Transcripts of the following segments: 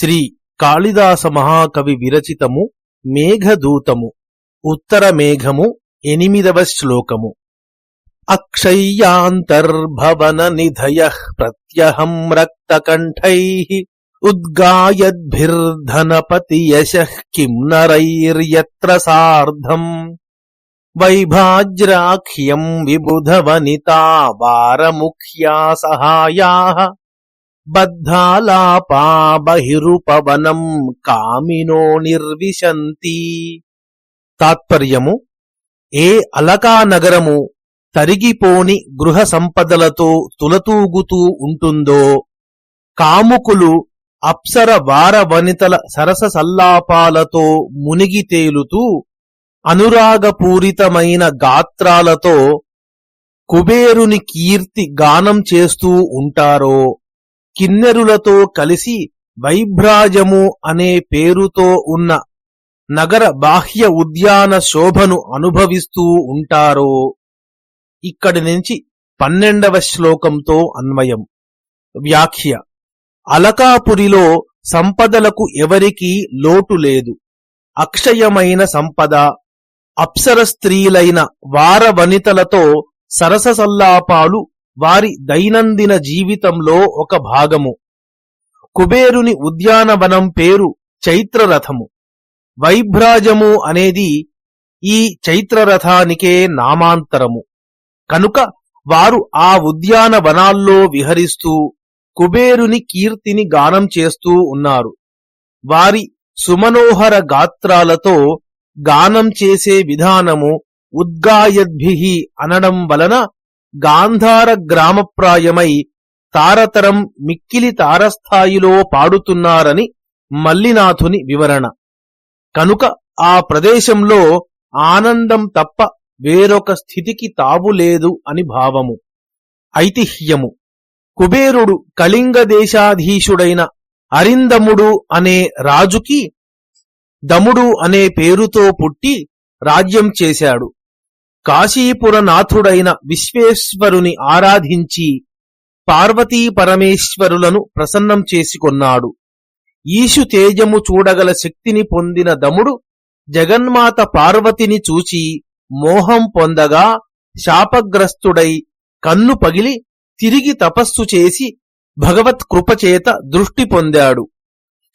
శ్రీ కాళిదాస మహాకవి విరచితము మేఘదూతము ఉత్తర మేఘము ఎనిమిదవ శ్లోకము. అక్షయ్యాంతర్భవన నిధయ ప్రత్యహం రక్తకంఠై ఉద్గాయద్భిర్ధనపతి యశ కిం నరైర్యత్ర సార్ధం. వైభాజ్రాఖ్యం విబుధవనితా వారముఖ్యా సహాయా బద్ధాలాపా బహిరుపవనం కామినో నిర్విశంతి. తాత్పర్యము ఏ అలకా నగరము తరిగిపోని గృహ సంపదలతో తులతూగుతూ ఉంటుందో కాముకులు అప్సర వార వనితల సరస సల్లాపాలతో మునిగి తేలుతూ అనురాగపూరితమైన గాత్రాలతో కుబేరుని కీర్తి గానం చేస్తూ ఉంటారో కిన్నెరులతో కలిసి వైభ్రాజము అనే పేరుతో ఉన్న నగర బాహ్య ఉద్యాన శోభను అనుభవిస్తూ ఉంటారో ఇక్కడి నుంచి పన్నెండవ శ్లోకంతో అన్వయం. వ్యాఖ్య. అలకాపురిలో సంపదలకు ఎవరికీ లోటు లేదు. అక్షయమైన సంపద అప్సర స్త్రీలైన వారవనితలతో సరస సల్లాపాలు వారి దైనందిన జీవితంలో ఒక భాగము. కుబేరుని ఉద్యానవనం పేరు చైత్రరథము. వైభ్రాజము అనేది ఈ చైత్రరథానికే నామాంతరము. కనుక వారు ఆ ఉద్యానవనాల్లో విహరిస్తూ కుబేరుని కీర్తిని గానం చేస్తూ ఉన్నారు. వారి సుమనోహర గాత్రాలతో గానం చేసే విధానము ఉద్గాయద్భి అనడం వలన గాంధార గ్రామప్రాయమై తారతరం మిక్కిలి తారస్థాయిలో పాడుతున్నారని మల్లినాథుని వివరణ. కనుక ఆ ప్రదేశంలో ఆనందం తప్ప వేరొక స్థితికి తావులేదు అని భావము. ఐతిహ్యము. కుబేరుడు కళింగ దేశాధీశుడైన అరిందముడు అనే రాజుకి దముడు అనే పేరుతో పుట్టి రాజ్యం చేశాడు. కాశీపురనాథుడైన విశ్వేశ్వరుని ఆరాధించి పార్వతీ పరమేశ్వరులను ప్రసన్నం చేసుకొన్నాడు. ఈశు తేజము చూడగల శక్తిని పొందిన దముడు జగన్మాత పార్వతిని చూచి మోహం పొందగా శాపగ్రస్తుడై కన్ను పగిలి తిరిగి తపస్సు చేసి భగవత్ కృపచేత దృష్టి పొందాడు.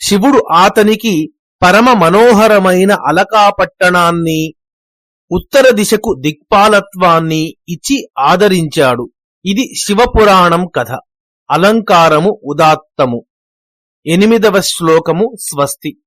శివుడు ఆతనికి పరమ మనోహరమైన అలకాపట్టణాన్ని ఉత్తర దిశకు దిక్పాలత్వాన్ని ఇచ్చి ఆదరించాడు. ఇది శివపురాణం కథ. అలంకారము ఉదాత్తము. ఎనిమిదవ శ్లోకము స్వస్తి.